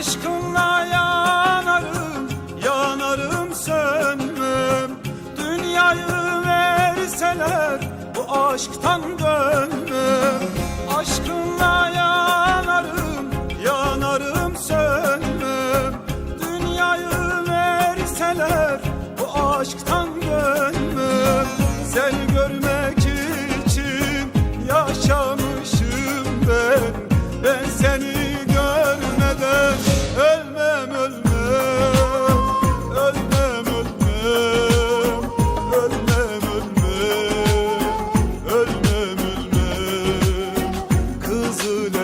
Aşkınla yanarım, yanarım sönmem. Dünyayı verseler bu aşktan dönmem. Aşkınla yanarım, yanarım sönmem. Dünyayı verseler bu aşktan yazılı